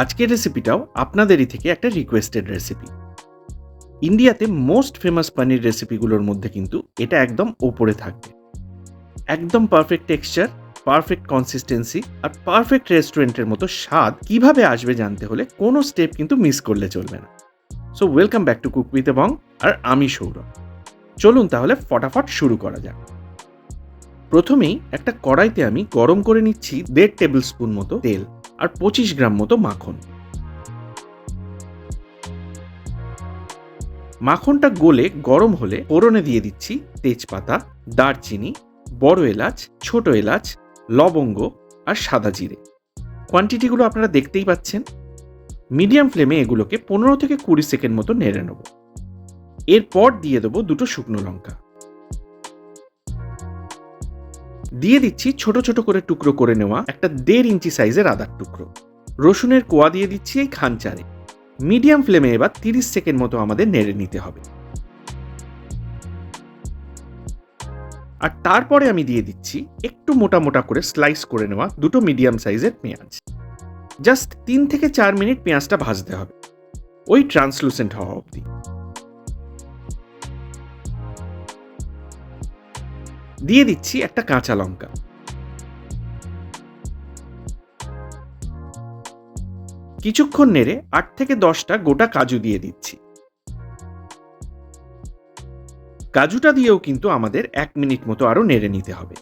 আজকের রেসিপিটাও আপনাদেরই থেকে একটা রিকোয়েস্টেড রেসিপি ইন্ডিয়াতে মোস্ট ফেমাস পানির রেসিপিগুলোর মধ্যে কিন্তু এটা একদম ওপরে থাকবে। একদম পারফেক্ট টেক্সচার পারফেক্ট কনসিস্টেন্সি আর পারফেক্ট রেস্টুরেন্টের মতো স্বাদ কীভাবে আসবে জানতে হলে কোনো স্টেপ কিন্তু মিস করলে চলবে না। So welcome back to cook with এবং আর আমি সৌরভ। চলুন তাহলে ফটাফট শুরু করা যাক। প্রথমেই একটা কড়াইতে আমি গরম করে নিচ্ছি দেড় টেবিল স্পুন মতো তেল। আর পঁচিশ গ্রাম মতো মাখন। মাখনটা গলে গরম হলে ফোড়নে দিয়ে দিচ্ছি তেজপাতা, দারচিনি, বড় এলাচ, ছোট এলাচ, লবঙ্গ আর সাদা জিরে। কোয়ান্টিটিগুলো আপনারা দেখতেই পাচ্ছেন। মিডিয়াম ফ্লেমে এগুলোকে পনেরো থেকে কুড়ি সেকেন্ড মতো নেড়ে নেব। এরপর দিয়ে দেবো দুটো শুকনো লঙ্কা। দিয়ে দিচ্ছি ছোট ছোট করে টুকরো করে নেওয়া একটা দেড় ইঞ্চি সাইজের আদার টুকরো। রসুনের কোয়া দিয়ে দিচ্ছি এই খানচারে মিডিয়াম ফ্লেমে এবার তিরিশ সেকেন্ড মতো আমাদের নেড়ে নিতে হবে। আর তারপরে আমি দিয়ে দিচ্ছি একটু মোটা মোটা করে স্লাইস করে নেওয়া দুটো মিডিয়াম সাইজের পেঁয়াজ। জাস্ট তিন থেকে চার মিনিট পেঁয়াজটা ভাজতে হবে। ওই ট্রান্সলুসেন্ট হওয়া অবধি। দিয়ে দিচ্ছি একটা কাঁচা লঙ্কা। কিছুক্ষণ নেড়ে আট থেকে দশটা গোটা কাজু দিয়ে দিচ্ছি। কাজুটা দিয়েও কিন্তু আমাদের এক মিনিট মতো আরও নেড়ে নিতে হবে।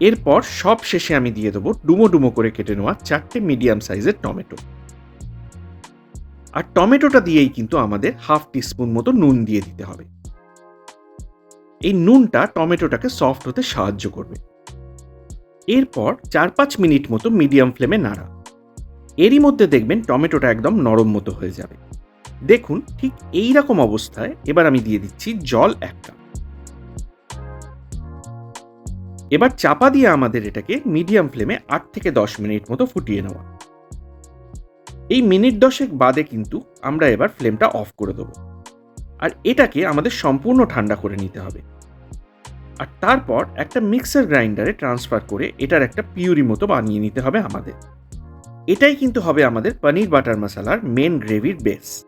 এরপর সব শেষে আমি দিয়ে দেবো ডুমো ডুমো করে কেটে নেওয়া চারটে মিডিয়াম সাইজের টমেটো। আর টমেটোটা দিয়েই কিন্তু আমাদের হাফ টিস্পুন মতো নুন দিয়ে দিতে হবে। এই নুনটা টমেটোটাকে সফট হতে সাহায্য করবে। এরপর চার পাঁচ মিনিট মতো মিডিয়াম ফ্লেমে নাড়া। এরই মধ্যে দেখবেন টমেটোটা একদম নরম মতো হয়ে যাবে। দেখুন, ঠিক এই রকম অবস্থায় এবার আমি দিয়ে দিচ্ছি জল এক কাপ এবার চাপা দিয়ে আমাদের এটাকে মিডিয়াম ফ্লেমে আট থেকে দশ মিনিট মতো ফুটিয়ে নেওয়া। এই মিনিট দশেক বাদে কিন্তু আমরা এবার ফ্লেমটা অফ করে দেবো। আর এটাকে আমাদের সম্পূর্ণ ঠান্ডা করে নিতে হবে। আর তারপর একটা মিক্সার গ্রাইন্ডারে ট্রান্সফার করে এটার একটা পিউরি মতো বানিয়ে নিতে হবে আমাদের। এটাই কিন্তু হবে আমাদের পনির বাটার মশালার মেন গ্রেভির বেস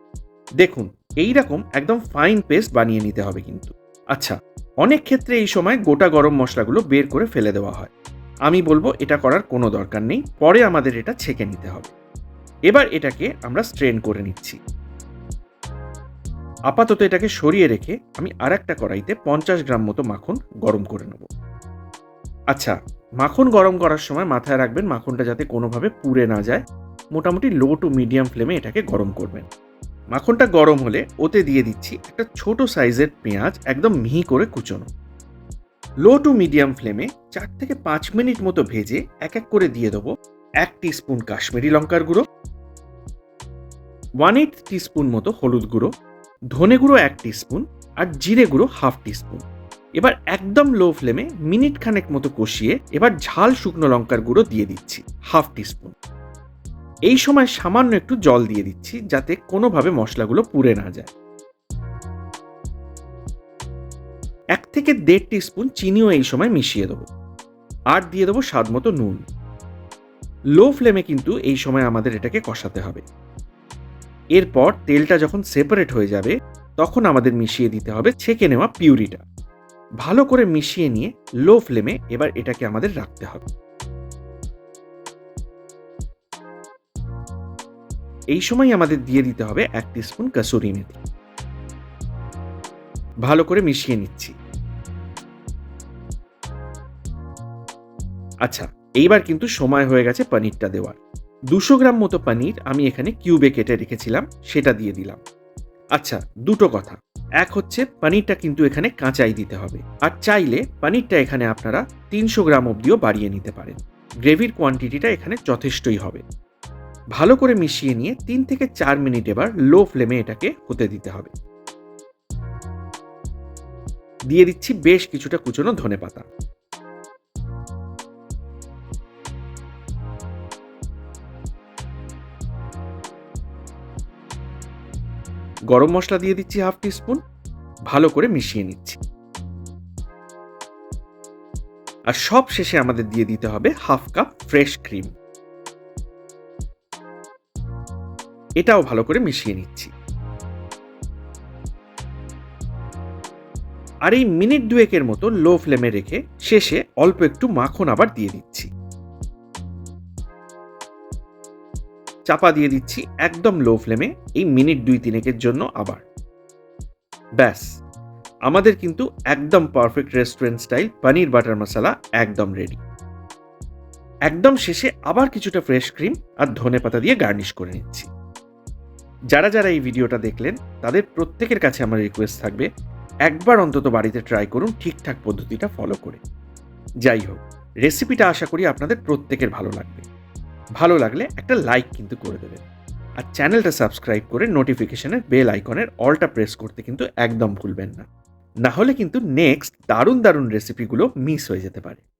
দেখুন এই রকম একদম ফাইন পেস্ট বানিয়ে নিতে হবে কিন্তু। আচ্ছা অনেক ক্ষেত্রে এই সময় গোটা গরম মশলাগুলো বের করে ফেলে দেওয়া হয়। আমি বলব এটা করার কোনো দরকার নেই, পরে আমাদের এটা ছেঁকে নিতে হবে। এবার এটাকে আমরা স্ট্রেন করে নিচ্ছি। আপাতত এটাকে সরিয়ে রেখে আমি আর একটা কড়াইতে পঞ্চাশ গ্রাম মতো মাখন গরম করে নেব। আচ্ছা মাখন গরম করার সময় মাথায় রাখবেন মাখনটা যাতে কোনোভাবে পুড়ে না যায়। মোটামুটি লো টু মিডিয়াম ফ্লেমে এটাকে গরম করবেন। মাখনটা গরম হলে ওতে দিয়ে দিচ্ছি একটা ছোট সাইজের পেঁয়াজ একদম মিহি করে কুচোনো। লো টু মিডিয়াম ফ্লেমে চার থেকে পাঁচ মিনিট মতো ভেজে এক এক করে দিয়ে দেবো এক স্পুন কাশ্মীরি লঙ্কার গুঁড়ো, ওয়ান এইট টিস্পুন মতো হলুদ গুঁড়ো ধনে গুঁড়ো এক টিস্পুন আর জিরে গুঁড়ো হাফ টিস্পুন এবার একদম লো ফ্লেমে মিনিট খানেক মতো কষিয়ে এবার ঝাল শুকনো লঙ্কার গুঁড়ো দিয়ে দিচ্ছি হাফ টিস্পুন এই সময় সামান্য একটু জল দিয়ে দিচ্ছি যাতে কোনোভাবে মশলাগুলো পুড়ে না যায়। এক থেকে দেড় স্পুন চিনিও এই সময় মিশিয়ে দেবো। আর দিয়ে দেবো স্বাদ মতো নুন। লো ফ্লেমে কিন্তু এই সময় আমাদের এটাকে কষাতে হবে। এরপর তেলটা যখন সেপারেট হয়ে যাবে, তখন আমাদের মিশিয়ে দিতে হবে ছেঁকে নেওয়া পিউরিটা। ভালো করে মিশিয়ে নিয়ে লো ফ্লেমে এবার এটাকে আমাদের রাখতে হবে। এই সময় আমাদের দিয়ে দিতে হবে এক স্পুন কাসুরি মেথি। ভালো করে মিশিয়ে নিচ্ছি। আচ্ছা এইবার কিন্তু সময় হয়ে গেছে পনিরটা দেওয়ার। দুশো গ্রাম মতো পনির আমি এখানে কিউবে কেটে রেখেছিলাম, সেটা দিয়ে দিলাম। আচ্ছা দুটো কথা। এক হচ্ছে, পনিরটা কিন্তু এখানে কাঁচাই দিতে হবে। আর চাইলে পনিরটা এখানে আপনারা তিনশো গ্রাম অবধিও বাড়িয়ে নিতে পারেন। গ্রেভির কোয়ান্টিটিটা এখানে যথেষ্টই হবে। ভালো করে মিশিয়ে নিয়ে তিন থেকে চার মিনিট এবার লো ফ্লেমে এটাকে হতে দিতে হবে। দিয়ে দিচ্ছি বেশ কিছুটা কুচনো ধনে পাতা গরম মশলা দিয়ে দিচ্ছি হাফ টিস্পুন, ভালো করে মিশিয়ে নিচ্ছি। আর সব শেষে আমাদের দিয়ে দিতে হবে হাফ কাপ ফ্রেশ ক্রিম। এটাও ভালো করে মিশিয়ে নিচ্ছি। আর এই মিনিট দুয়েকের মতো লো ফ্লেমে রেখে শেষে অল্প একটু মাখন আবার দিয়ে দিচ্ছি। চাপা দিয়ে দিচ্ছি একদম লো ফ্লেমে এই মিনিট দুই তিনেকের জন্য আবার। ব্যাস, আমাদের কিন্তু একদম perfect restaurant style paneer butter masala একদম রেডি একদম শেষে আবার কিছুটা ফ্রেশ ক্রিম আর ধনে পাতা দিয়ে গার্নিশ করে নিচ্ছি। যারা যারা এই ভিডিওটা দেখলেন, তাদের প্রত্যেকের কাছে আমার রিকোয়েস্ট থাকবে, একবার অন্তত বাড়িতে ট্রাই করুন ঠিকঠাক পদ্ধতিটা ফলো করে। যাই হোক রেসিপিটা আশা করি আপনাদের প্রত্যেকের ভালো লাগবে। ভালো লাগলে একটা লাইক কিন্তু করে দেবেন। আর চ্যানেলটা সাবস্ক্রাইব করে নোটিফিকেশানের বেল আইকনের অলটা প্রেস করতে কিন্তু একদম ভুলবেন না। না হলে কিন্তু নেক্সট দারুণ দারুণ রেসিপিগুলো মিস হয়ে যেতে পারে।